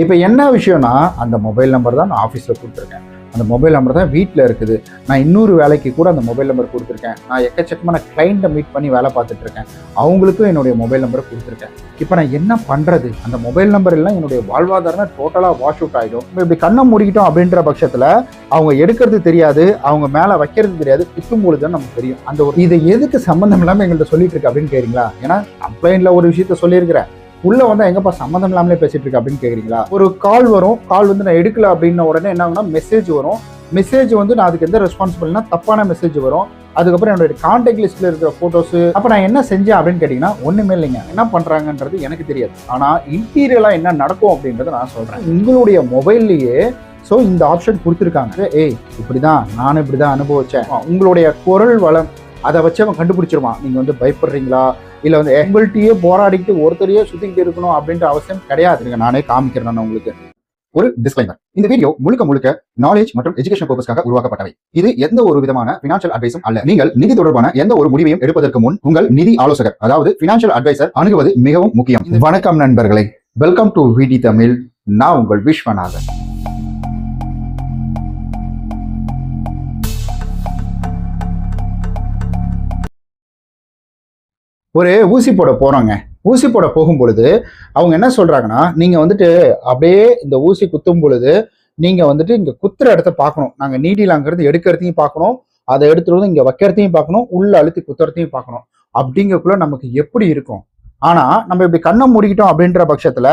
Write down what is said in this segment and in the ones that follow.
இப்போ என்ன விஷயம்னா அந்த மொபைல் நம்பர் தான் நான் ஆஃபீஸில் கொடுத்துருக்கேன். அந்த மொபைல் நம்பர் தான் வீட்டில் இருக்குது. நான் இன்னொரு வேலைக்கு கூட அந்த மொபைல் நம்பர் கொடுத்துருக்கேன். நான் எக்கச்சக்கமான கிளைண்ட்டை மீட் பண்ணி வேலை பார்த்துட்டு இருக்கேன். அவங்களுக்கும் என்னுடைய மொபைல் நம்பரை கொடுத்துருக்கேன். இப்போ நான் என்ன பண்ணுறது அந்த மொபைல் நம்பர் எல்லாம் என்னுடைய வாழ்வாதாரம் டோட்டலாக வாஷ் அவுட் ஆகிடும் இப்போ இப்படி கண்ணை மூடிக்கிட்டோம் அப்படின்ற பட்சத்தில் அவங்க எடுக்கிறது தெரியாது அவங்க மேலே வைக்கிறது தெரியாது குத்தும் பொழுது தான் நமக்கு தெரியும். அந்த ஒரு இதை எதுக்கு சம்மந்தம் இல்லாமல் எங்கள்கிட்ட சொல்லிட்டு இருக்கு அப்படின்னு கேட்குறீங்களா ஏன்னா கம்ப்ளைண்டில் ஒரு விஷயத்த சொல்லியிருக்கிறேன். உள்ள வந்தா எங்கப்பா சம்மந்தம் இல்லாமலே பேசிட்டு இருக்கு அப்படின்னு கேக்குறீங்களா? ஒரு கால் வரும். கால் வந்து நான் எடுக்கல அப்படின்ன உடனே என்ன ஆகுனா மெசேஜ் வரும். மெசேஜ் வந்து நான் அதுக்கு எந்த ரெஸ்பான்சிபிள்னா தப்பான மெசேஜ் வரும். அதுக்கப்புறம் என்னுடைய கான்டாக்ட் லிஸ்ட்ல இருக்கிற போட்டோஸ் அப்ப நான் என்ன செஞ்சேன் அப்படின்னு கேட்டீங்கன்னா ஒண்ணுமே இல்லைங்க. என்ன பண்றாங்கன்றது எனக்கு தெரியாது. ஆனா இன்டீரியலா என்ன நடக்கும் அப்படின்றத நான் சொல்றேன். உங்களுடைய மொபைல்லயே ஸோ இந்த ஆப்ஷன் கொடுத்துருக்காங்க. ஏய் இப்படிதான் நானும் இப்படிதான் அனுபவிச்சேன். உங்களுடைய குரல் வளம் அதை வச்சு அவன் கண்டுபிடிச்சிருவான். நீங்க வந்து பயப்படுறீங்களா? இல்லை வந்து உங்கள்கிட்டயே போராடிக்கிட்டு ஒருத்தரையே சுத்திக்கிட்டு இருக்கணும் அப்படின்ற அவசியம் கிடையாது. நானே காமிக்கிறேன் நான் உங்களுக்கு. ஒரு டிஸ்கிளைமர் இந்த வீடியோ முழுக்க முழுக்க நாலேஜ் மற்றும் எஜுகேஷன் பர்பஸ்க்காக உருவாக்கப்பட்டவை. இது எந்த ஒரு விதமான பினான்சியல் அட்வைஸும் அல்ல. நீங்கள் நிதி தொடர்பான எந்த ஒரு முடிவையும் எடுப்பதற்கு முன் உங்கள் நிதி ஆலோசகர் அதாவது பினான்சியல் அட்வைசர் அணுகுவது மிகவும் முக்கியம். வணக்கம் நண்பர்களே. வெல்கம் டு விடி தமிழ் நான் உங்கள் விஸ்வநாதன். ஒரு ஊசி போட போகிறோங்க ஊசி போட போகும் பொழுது அவங்க என்ன சொல்றாங்கன்னா நீங்க வந்துட்டு அப்படியே இந்த ஊசி குத்தும் பொழுது நீங்க வந்துட்டு இங்க குத்துற இடத்த பார்க்கணும். நாங்க நீடில் அங்கேருந்து எடுக்கிறதையும் பார்க்கணும். அதை எடுத்துட்டு வந்து இங்க வைக்கிறதையும் பார்க்கணும். உள்ள அழுத்தி குத்துறதையும் பார்க்கணும். அப்படிங்கக்குள்ள நமக்கு எப்படி இருக்கும்? ஆனா நம்ம இப்படி கண்ணை மூடிக்கிட்டோம் அப்படின்ற பட்சத்துல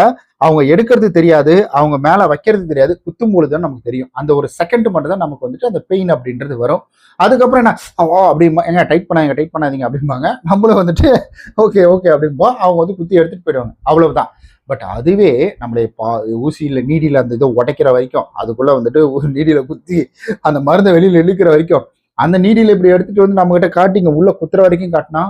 அவங்க எடுக்கிறது தெரியாது அவங்க மேல வைக்கிறது தெரியாது குத்தும் பொழுது நமக்கு தெரியும். அந்த ஒரு செகண்ட் மட்டும் தான் நமக்கு வந்துட்டு அந்த பெயின் அப்படின்றது வரும். அதுக்கப்புறம் என்ன? ஓ அப்படி எங்க டைட் பண்ணாங்க டைட் பண்ணாதீங்க அப்படிம்பாங்க. நம்மளும் வந்துட்டு ஓகே ஓகே அப்படின்போம் அவங்க வந்து குத்தி எடுத்துட்டு போயிடுவாங்க. அவ்வளவுதான். பட் அதுவே நம்மளை பா ஊசியில் நீடியில் அந்த இதை உடைக்கிற வரைக்கும் அதுக்குள்ள வந்துட்டு நீடியில் குத்தி அந்த மருந்தை வெளியில் இழுக்கிற வரைக்கும் அந்த நீடியில் இப்படி எடுத்துட்டு வந்து நம்ம கிட்ட காட்டிங்க உள்ள குத்துற வரைக்கும் காட்டினா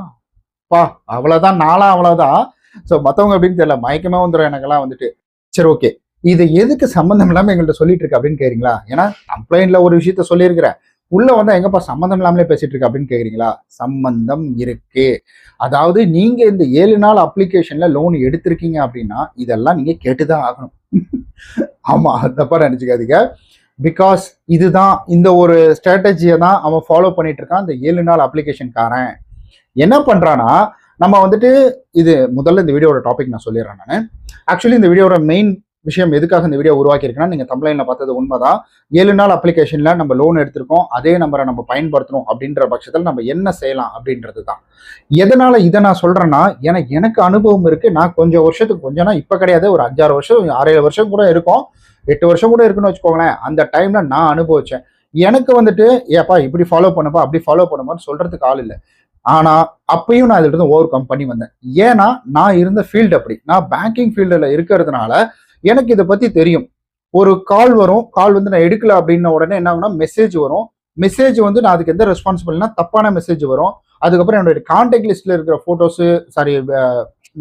பா அவ்வளவுதான் நாளாக அவ்வளவுதான். ஸோ மற்றவங்க அப்படின்னு தெரியல மயக்கமே வந்துடும் எனக்கெல்லாம் வந்துட்டு. சரி ஓகே இது எதுக்கு சம்மந்தம் இல்லாமல் எங்கள்கிட்ட சொல்லிட்டு இருக்கு அப்படின்னு கேட்குறீங்களா ஏன்னா கம்ப்ளைண்ட்ல ஒரு விஷயத்த சொல்லியிருக்கிறேன். உள்ள வந்தா எங்கப்பா சம்மந்தம் இல்லாமலே பேசிட்டு இருக்கு அப்படின்னு கேக்குறீங்களா? சம்பந்தம் இருக்கு. அதாவது நீங்க இந்த ஏழு நாள் அப்ளிகேஷன்ல லோன் எடுத்திருக்கீங்க அப்படின்னா இதெல்லாம் நீங்க கேட்டுதான் ஆகணும். ஆமா தப்பா நினைச்சுக்காதீங்க. பிகாஸ் இதுதான் இந்த ஒரு ஸ்ட்ராட்டஜியை தான் அவன் ஃபாலோ பண்ணிட்டு இருக்கான் இந்த ஏழு நாள் அப்ளிகேஷன்காரன் என்ன பண்ணுறான்னா நம்ம வந்துட்டு இது முதல்ல இந்த வீடியோட டாபிக் நான் சொல்லிடுறேன் நான். ஆக்சுவலி இந்த வீடியோட மெயின் விஷயம் எதுக்காக இந்த வீடியோ உருவாக்கியிருக்கேன்னா நீங்க கம்ப்ளைண்ட்ல பார்த்தது உண்மைதான். ஏழு நாள் அப்ளிகேஷன்ல நம்ம லோன் எடுத்திருக்கோம் அதே நம்பரை நம்ம பயன்படுத்தணும் அப்படின்ற பட்சத்தில் நம்ம என்ன செய்யலாம் அப்படின்றது தான் எதனால இதை நான் சொல்றேன்னா எனக்கு எனக்கு அனுபவம் இருக்கு. நான் கொஞ்சம் வருஷத்துக்கு கொஞ்சம்னா இப்ப கிடையாது. ஒரு அஞ்சாறு வருஷம் ஆறு ஏழு வருஷம் கூட இருக்கும். எட்டு வருஷம் கூட இருக்குன்னு வச்சுக்கோங்களேன். அந்த டைம்ல நான் அனுபவிச்சேன். எனக்கு வந்துட்டு ஏப்பா இப்படி ஃபாலோ பண்ணுப்பா அப்படி ஃபாலோ பண்ணுப்பான்னு சொல்றதுக்கு ஆள் இல்லை. ஆனால் அப்பையும் நான் இதுல இருந்து ஓவர் கம் பண்ணி வந்தேன். ஏன்னா நான் இருந்த ஃபீல்டு அப்படி. நான் பேங்கிங் ஃபீல்டில் இருக்கிறதுனால எனக்கு இதை பற்றி தெரியும். ஒரு கால் வரும் கால் வந்து நான் எடுக்கல அப்படின்ன உடனே என்ன ஆகுனா மெசேஜ் வரும். மெசேஜ் வந்து நான் அதுக்கு எந்த ரெஸ்பான்சிபிள்னா தப்பான மெசேஜ் வரும். அதுக்கப்புறம் என்னுடைய கான்டாக்ட் லிஸ்ட்டில் இருக்கிற ஃபோட்டோஸு சாரி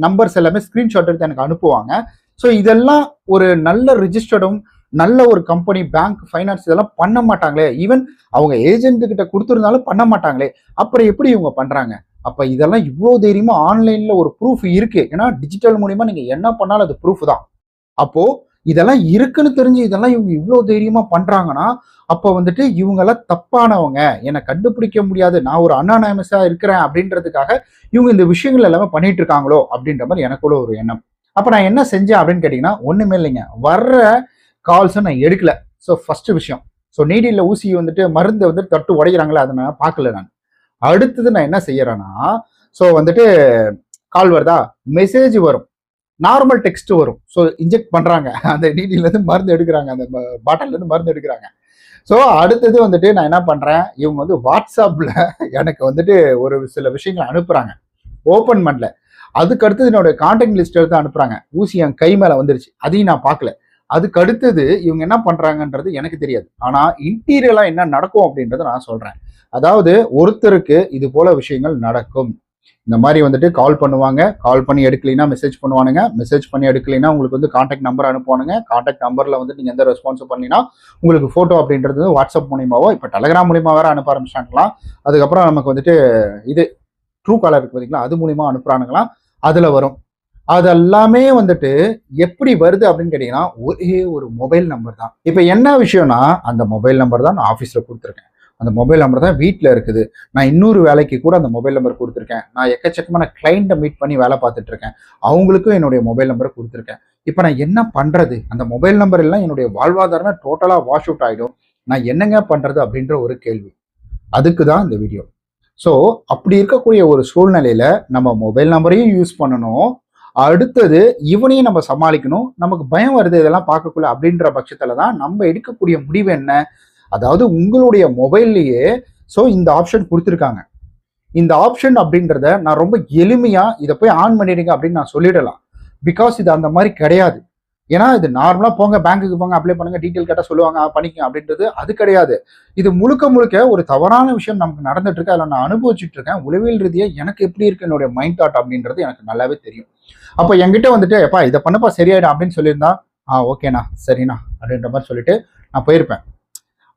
நம்பர்ஸ் எல்லாமே ஸ்க்ரீன்ஷாட் எடுத்து எனக்கு அனுப்புவாங்க. ஸோ இதெல்லாம் ஒரு நல்ல ரிஜிஸ்டர்டும் நல்ல ஒரு கம்பெனி பேங்க் ஃபைனான்ஸ் இதெல்லாம் பண்ண மாட்டாங்களே. ஈவன் அவங்க ஏஜென்ட் கிட்ட கொடுத்துருந்தாலும் பண்ண மாட்டாங்களே. அப்புறம் எப்படி இவங்க பண்றாங்க? அப்ப இதெல்லாம் இவ்வளோ தைரியமா ஆன்லைன்ல ஒரு ப்ரூஃப் இருக்கு. ஏன்னா டிஜிட்டல் மூலியமா நீங்க என்ன பண்ணாலும் அது ப்ரூஃப் தான். அப்போ இதெல்லாம் இருக்குன்னு தெரிஞ்சு இதெல்லாம் இவங்க இவ்வளோ தைரியமா பண்றாங்கன்னா அப்போ வந்துட்டு இவங்கெல்லாம் தப்பானவங்க. என்னை கண்டுபிடிக்க முடியாது. நான் ஒரு அனானமஸா இருக்கிறேன் அப்படின்றதுக்காக இவங்க இந்த விஷயங்கள் எல்லாமே பண்ணிட்டு இருக்காங்களோ அப்படின்ற மாதிரி எனக்குள்ள ஒரு எண்ணம். அப்ப நான் என்ன செஞ்சேன் அப்படின்னு கேட்டீங்கன்னா ஒண்ணுமே இல்லைங்க. வர்ற கால்ஸும் நான் எடுக்கல. ஸோ ஃபர்ஸ்ட் விஷயம். ஸோ நீடியில் ஊசி வந்துட்டு மருந்து வந்து தட்டு உடைக்கிறாங்களே அதை நான் பார்க்கல நான். அடுத்தது நான் என்ன செய்யறேன்னா ஸோ வந்துட்டு கால் வருதா? மெசேஜ் வரும். நார்மல் டெக்ஸ்ட் வரும். ஸோ இன்ஜெக்ட் பண்ணுறாங்க அந்த நீடியிலேருந்து மருந்து எடுக்கிறாங்க. அந்த பாட்டிலேருந்து மருந்து எடுக்கிறாங்க. ஸோ அடுத்தது வந்துட்டு நான் என்ன பண்ணுறேன் இவங்க வந்து வாட்ஸ்அப்பில் எனக்கு வந்துட்டு ஒரு சில விஷயங்களை அனுப்புகிறாங்க ஓப்பன் பண்ணல. அதுக்கு அடுத்தது என்னோட கான்டாக்ட் லிஸ்ட் எடுத்து அனுப்புகிறாங்க ஊசி என் கை மேலே வந்துருச்சு. அதையும் நான் பார்க்கல. அதுக்கு அடுத்தது இவங்க என்ன பண்றாங்கன்றது எனக்கு தெரியாது. ஆனா இன்டீரியலா என்ன நடக்கும் அப்படின்றத நான் சொல்றேன். அதாவது ஒருத்தருக்கு இது போல விஷயங்கள் நடக்கும். இந்த மாதிரி வந்துட்டு கால் பண்ணுவாங்க. கால் பண்ணி எடுக்கலைன்னா மெசேஜ் பண்ணுவானுங்க. மெசேஜ் பண்ணி எடுக்கலைன்னா உங்களுக்கு வந்து காண்டாக்ட் நம்பர் அனுப்புவானுங்க. காண்டாக்ட் நம்பர்ல வந்து நீங்க எந்த ரெஸ்பான்ஸும் பண்ணினா உங்களுக்கு போட்டோ அப்படின்றது வாட்ஸ்அப் மூலியமாவோ இப்போ டெலகிராம் மூலியமா வேற அனுப்ப ஆரம்பிச்சாங்களாம் அதுக்கப்புறம் நமக்கு வந்துட்டு இது ட்ரூ காலர் இருக்கு பார்த்தீங்களா அது மூலியமா அனுப்புறானுங்களாம் அதுல வரும். அதெல்லாமே வந்துட்டு எப்படி வருது அப்படின்னு கேட்டீங்கன்னா ஒரே ஒரு மொபைல் நம்பர் தான். இப்போ என்ன விஷயம்னா அந்த மொபைல் நம்பர் தான் நான் ஆஃபீஸில் கொடுத்துருக்கேன். அந்த மொபைல் நம்பர் தான் வீட்டில் இருக்குது. நான் இன்னொரு வேலைக்கு கூட அந்த மொபைல் நம்பர் கொடுத்துருக்கேன். நான் எக்கச்சக்கமான கிளைண்ட்டை மீட் பண்ணி வேலை பார்த்துட்டு இருக்கேன். அவங்களுக்கும் என்னுடைய மொபைல் நம்பரை கொடுத்துருக்கேன். இப்போ நான் என்ன பண்ணுறது அந்த மொபைல் நம்பர் எல்லாம் என்னுடைய வாழ்வாதாரமே டோட்டலாக வாஷ் அவுட் ஆகிடும் நான் என்னங்க பண்ணுறது அப்படின்ற ஒரு கேள்வி. அதுக்கு தான் இந்த வீடியோ ஸோ அப்படி இருக்கக்கூடிய ஒரு சூழ்நிலையில் நம்ம மொபைல் நம்பரையும் யூஸ் பண்ணணும். அடுத்தது இவனையும் நம்ம சமாளிக்கணும். நமக்கு பயம் வருது இதெல்லாம் பார்க்கக்குள்ள அப்படின்ற பட்சத்துல தான் நம்ம எடுக்கக்கூடிய முடிவு என்ன? அதாவது உங்களுடைய மொபைல்லையே ஸோ இந்த ஆப்ஷன் கொடுத்துருக்காங்க. இந்த ஆப்ஷன் அப்படின்றத நான் ரொம்ப எளிமையாக இதை போய் ஆன் பண்ணிடுங்க அப்படின்னு நான் சொல்லிடலாம். பிகாஸ் இது அந்த மாதிரி கிடையாது. ஏன்னா இது நார்மலா போங்க பேங்க்குக்கு போங்க அப்ளை பண்ணுங்க டீட்டெயில் கேட்டால் சொல்லுவாங்க ஆ, பண்ணிக்கங்க அப்படின்றது அது கிடையாது. இது முழுக்க முழுக்க ஒரு தவறான விஷயம் நமக்கு நடந்துட்டு இருக்கு. அதில் நான் அனுபவிச்சுட்டு இருக்கேன். உளவியல் ரீதியாக எனக்கு எப்படி இருக்கு என்னுடைய மைண்ட் தாட் அப்படின்றது எனக்கு நல்லாவே தெரியும். அப்போ என்கிட்ட வந்துட்டு எப்பா இதை பண்ணப்பா சரியாயிடும் அப்படின்னு சொல்லியிருந்தா ஆ ஓகேண்ணா சரிண்ணா அப்படின்ற மாதிரி சொல்லிட்டு நான் போயிருப்பேன்.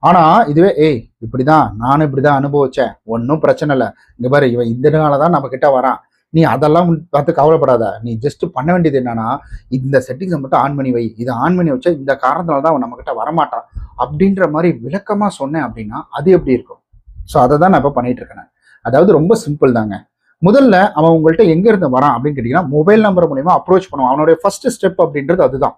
ஆனா இதுவே ஏய் இப்படிதான் நானும் இப்படிதான் அனுபவிச்சேன். ஒன்றும் பிரச்சனை இல்லை. இங்க பாரு இவன் இந்த நாள தான் நம்ம கிட்ட வரான். நீ அதெல்லாம் பார்த்து கவலைப்படாத. நீ ஜஸ்ட் பண்ண வேண்டியது என்னன்னா இந்த செட்டிங்ஸை மட்டும் ஆன் பண்ணி வை. இதை ஆன் பண்ணி வச்சா இந்த காரணத்தினால தான் அவன் நம்மக்கிட்ட வரமாட்டான். அப்படின்ற மாதிரி விளக்கமாக சொன்னேன் அப்படின்னா அது எப்படி இருக்கும்? ஸோ அதை தான் நான் இப்போ பண்ணிட்டு இருக்கேன். அதாவது ரொம்ப சிம்பிள் தாங்க. முதல்ல அவன் உங்கள்கிட்ட எங்க இருந்து வரான் அப்படின்னு கேட்டீங்கன்னா மொபைல் நம்பர் மூலியமா அப்ரோச் பண்ணுவான். அவனுடைய ஃபர்ஸ்ட் ஸ்டெப் அப்படின்றது அதுதான்.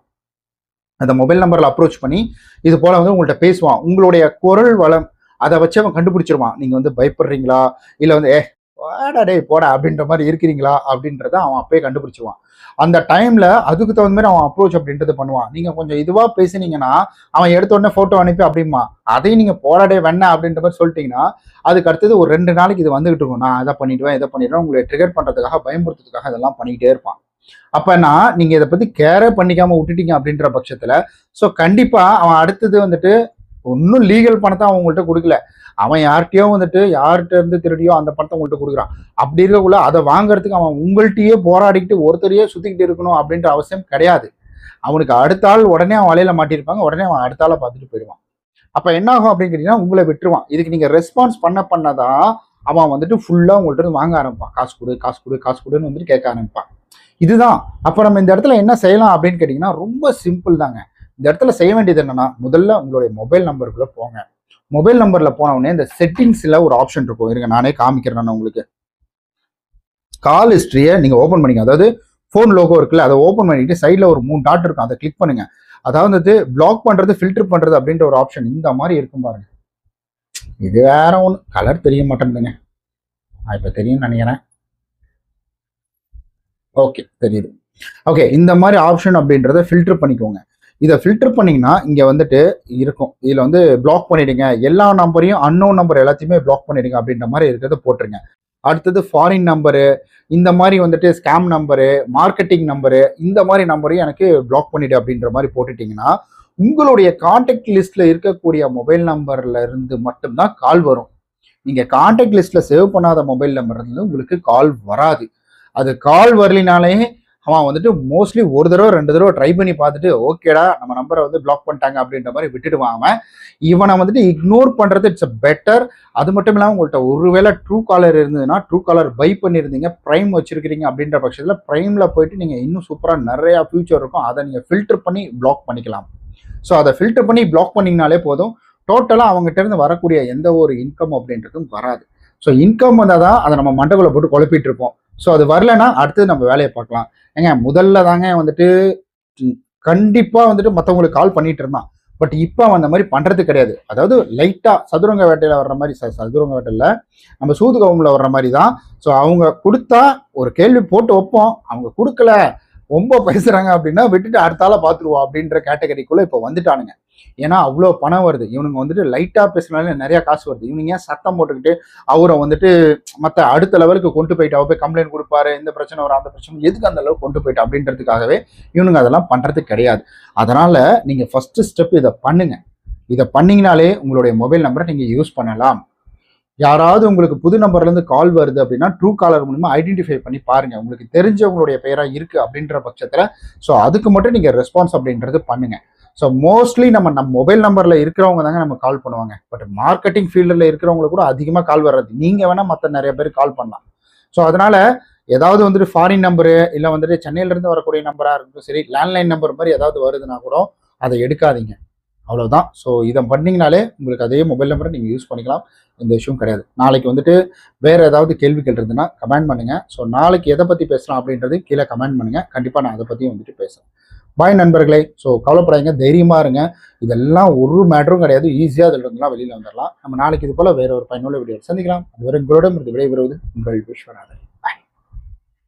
அந்த மொபைல் நம்பரில் அப்ரோச் பண்ணி இது போல வந்து உங்கள்கிட்ட பேசுவான். உங்களுடைய குரல் வளம் அதை வச்சு அவன் கண்டுபிடிச்சிருவான். நீங்கள் வந்து பயப்படுறீங்களா? இல்லை வந்து ஏ வாடா டேய் போடா அப்படின்ற மாதிரி இருக்கிறீங்களா அப்படின்றத அவன் அப்பயே கண்டுபிடிச்சிவான். அந்த டைம்ல அதுக்கு தகுந்த மாதிரி அவன் அப்ரோச் அப்படின்றது பண்ணுவான். நீங்க கொஞ்சம் இதுவா பேசுனீங்கன்னா அவன் எடுத்த உடனே போட்டோ அனுப்பி அப்படிமா அதையும் நீங்க போடாடே வேணா அப்படின்ற மாதிரி சொல்லிட்டீங்கன்னா அதுக்கு அடுத்தது ஒரு ரெண்டு நாளைக்கு இது வந்துகிட்டு இருக்கும். நான் இதை பண்ணிடுவேன் இதை பண்ணிடுவேன் உங்களை ட்ரிகர் பண்றதுக்காக பயன்படுத்துறதுக்காக இதெல்லாம் பண்ணிக்கிட்டே இருப்பான். அப்பனா நீங்க இதை பத்தி கேரே பண்ணிக்காம விட்டுட்டீங்க அப்படின்ற பட்சத்துல ஸோ கண்டிப்பா அவன் அடுத்தது வந்துட்டு ஒன்றும் லீகல் பணத்தை அவன் உங்கள்கிட்ட கொடுக்கல. அவன் யார்கிட்டயோ வந்துட்டு யார்கிட்ட இருந்து திருடியோ அந்த பணத்தை உங்கள்கிட்ட கொடுக்குறான். அப்படி இருக்கக்குள்ள அதை வாங்குறதுக்கு அவன் உங்கள்கிட்டயே போராடிக்கிட்டு ஒருத்தரையே சுத்திக்கிட்டு இருக்கணும் அப்படின்ற அவசியம் கிடையாது. அவனுக்கு அடுத்த ஆள் உடனே அவன் வலையில மாட்டியிருப்பாங்க. உடனே அவன் அடுத்த ஆளை பார்த்துட்டு போயிடுவான். அப்ப என்ன ஆகும் அப்படின்னு கேட்டீங்கன்னா உங்களை விட்டுருவான். இதுக்கு நீங்க ரெஸ்பான்ஸ் பண்ண பண்ணதான் அவன் வந்துட்டு ஃபுல்லா உங்கள்கிட்ட இருந்து வாங்க ஆரம்பிப்பான். காசு கொடு காசு கொடு காசு கொடுன்னு வந்துட்டு கேட்க ஆரம்பிப்பான். இதுதான். அப்ப நம்ம இந்த இடத்துல என்ன செய்யலாம் அப்படின்னு கேட்டீங்கன்னா ரொம்ப சிம்பிள் தாங்க. இந்த இடத்துல செய்ய வேண்டியது என்னன்னா முதல்ல உங்களுடைய மொபைல் நம்பருக்குள்ள போங்க. மொபைல் நம்பர்ல போன உடனே இந்த செட்டிங்ஸ்ல ஒரு ஆப்ஷன் இருக்கும். இருங்க நானே காமிக்கிறேன் நான் உங்களுக்கு. கால் ஹிஸ்டரியை நீங்க ஓபன் பண்ணிக்க அதாவது ஃபோன் லோகோ இருக்குல்ல அதை ஓபன் பண்ணிட்டு சைடில் ஒரு மூணு டாட் இருக்கும். அதை கிளிக் பண்ணுங்க. அதாவது வந்து பிளாக் பண்றது ஃபில்டர் பண்றது அப்படின்ற ஒரு ஆப்ஷன் இந்த மாதிரி இருக்கும் பாருங்க. இது வேற ஒன்று கலர் தெரிய மாட்டேங்குதுங்க. நான் இப்போ தெரியும்னு நினைக்கிறேன். ஓகே தெரியுது. ஓகே இந்த மாதிரி ஆப்ஷன் அப்படின்றத ஃபில்டர் பண்ணிக்கோங்க. இதை ஃபில்டர் பண்ணிங்கன்னா இங்கே வந்துட்டு இருக்கும். இதில் வந்து பிளாக் பண்ணிடுங்க. எல்லா நம்பரையும் அன்னோன் நம்பர் எல்லாத்தையுமே பிளாக் பண்ணிடுங்க அப்படின்ற மாதிரி இருக்கிறத போட்டுருங்க. அடுத்தது ஃபாரின் நம்பரு இந்த மாதிரி வந்துட்டு ஸ்கேம் நம்பரு மார்க்கெட்டிங் நம்பரு இந்த மாதிரி நம்பரையும் எனக்கு பிளாக் பண்ணிடு அப்படின்ற மாதிரி போட்டுட்டிங்கன்னா உங்களுடைய காண்டாக்ட் லிஸ்ட்டில் இருக்கக்கூடிய மொபைல் நம்பர்ல இருந்து மட்டும்தான் கால் வரும். நீங்கள் காண்டாக்ட் லிஸ்ட்டில் சேவ் பண்ணாத மொபைல் நம்பர் இருந்து உங்களுக்கு கால் வராது. அது கால் வரலினாலே அவன் வந்துட்டு மோஸ்ட்லி ஒரு தடவை ரெண்டு தடவை ட்ரை பண்ணி பார்த்துட்டு ஓகேடா நம்ம நம்பரை வந்து பிளாக் பண்ணிட்டாங்க அப்படின்ற மாதிரி விட்டுடுவான் அவன். இவனை வந்துட்டு இக்னோர் பண்ணுறது இட்ஸ் பெட்டர் அது மட்டும் இல்லாமல் உங்கள்கிட்ட ஒருவேளை ட்ரூ காலர் இருந்ததுன்னா ட்ரூ காலர் பை பண்ணியிருந்தீங்க ப்ரைம் வச்சிருக்கிறீங்க அப்படின்ற பட்சத்தில் ப்ரைமில் போயிட்டு நீங்கள் இன்னும் சூப்பராக நிறையா ஃபியூச்சர் இருக்கும். அதை நீங்கள் ஃபில்டர் பண்ணி பிளாக் பண்ணிக்கலாம். ஸோ அதை ஃபில்டர் பண்ணி பிளாக் பண்ணிங்கனாலே போதும். டோட்டலாக அவங்ககிட்ட இருந்து வரக்கூடிய எந்த ஒரு இன்கம் அப்படின்றதும் வராது. ஸோ இன்கம் வந்தால் தான் அதை நம்ம மண்டக்குள்ள போட்டு குழப்பிட்டு இருப்போம். ஸோ அது வரலன்னா அடுத்தது நம்ம வேலையை பார்க்கலாம். ஏங்க முதல்ல தாங்க வந்துட்டு கண்டிப்பாக வந்துட்டு மற்றவங்களுக்கு கால் பண்ணிட்டு இருந்தான். பட் இப்போ அவன் அந்த மாதிரி பண்ணுறது கிடையாது. அதாவது லைட்டாக சதுரங்க வேட்டையில் வர்ற மாதிரி ச- சதுரங்க வேட்டையில் நம்ம சூது கவும்ல வர்ற மாதிரி தான். ஸோ அவங்க கொடுத்தா ஒரு கேள்வி போட்டு வைப்போம். அவங்க கொடுக்கல ரொம்ப பேசுகிறாங்க அப்படின்னா விட்டுட்டு அடுத்தால பார்த்துருவோம் அப்படின்ற கேட்டகரிக்குள்ளே இப்போ வந்துட்டானுங்க. ஏன்னா அவ்வளோ பணம் வருது. இவனுங்க வந்துட்டு லைட்டாக பேசினாலே நிறைய காசு வருது. இவனுங்க ஏன் சத்தம் போட்டுக்கிட்டு அவரை வந்துட்டு மற்ற அடுத்த லெவலுக்கு கொண்டு போயிட்டு அவர் போய் கம்ப்ளைண்ட் கொடுப்பாரு இந்த பிரச்சனை வரும் அந்த பிரச்சனை எதுக்கு அந்த அளவுக்கு கொண்டு போயிட்டு அப்படின்றதுக்காகவே இவனுங்க அதெல்லாம் பண்ணுறது கிடையாது. அதனால் நீங்கள் ஃபஸ்ட்டு ஸ்டெப் இதை பண்ணுங்க. இதை பண்ணிங்கனாலே உங்களுடைய மொபைல் நம்பரை நீங்கள் யூஸ் பண்ணலாம். யாராவது உங்களுக்கு புது நம்பர்லேருந்து கால் வருது அப்படின்னா ட்ரூ காலர் மூலிமா ஐடென்டிஃபை பண்ணி பாருங்கள் உங்களுக்கு தெரிஞ்சவங்களுடைய பெயராக இருக்குது அப்படின்ற பட்சத்தில் ஸோ அதுக்கு மட்டும் நீங்கள் ரெஸ்பான்ஸ் அப்படின்றது பண்ணுங்கள் ஸோ மோஸ்ட்லி நம்ம நம்ம மொபைல் நம்பரில் இருக்கிறவங்க தாங்க நம்ம கால் பண்ணுவாங்க. பட் மார்க்கெட்டிங் ஃபீல்டில் இருக்கிறவங்களுக்கு கூட அதிகமாக கால் வர்றது. நீங்கள் வேணால் மற்ற நிறைய பேர் கால் பண்ணலாம். ஸோ அதனால் ஏதாவது வந்துட்டு ஃபாரின் நம்பரு இல்லை வந்துட்டு சென்னையிலேருந்து வரக்கூடிய நம்பராக இருக்கட்டும் சரி லேண்ட்லைன் நம்பர் மாதிரி ஏதாவது வருதுன்னா கூட அதை எடுக்காதீங்க. அவ்வளோதான் ஸோ இதை பண்ணிங்கனாலே உங்களுக்கு அதே மொபைல் நம்பரை நீங்கள் யூஸ் பண்ணிக்கலாம். இந்த இஷ்யூம் கிடையாது. நாளைக்கு வந்துட்டு வேறு ஏதாவது கேள்விகள் இருந்ததுன்னா கமெண்ட் பண்ணுங்கள் ஸோ நாளைக்கு எதை பற்றி பேசலாம் அப்படின்றது கீழே கமெண்ட் பண்ணுங்கள் கண்டிப்பாக நான் அதை பற்றியும் வந்துட்டு பேசுகிறேன் பாய் நண்பர்களே. ஸோ கவலைப்படாதீங்க. தைரியமாக இருங்க. இதெல்லாம் ஒரு மேட்டரும் கிடையாது. ஈஸியாக அதில் இருந்தெல்லாம் வெளியில் வந்துடலாம் நம்ம நாளைக்கு இது போல் வேற ஒரு பயனுள்ள வீடியோ சந்திக்கலாம். அதுவரை உங்களிடம் இருந்து விடைபெறுவது உங்கள் விஸ்வநாதன்.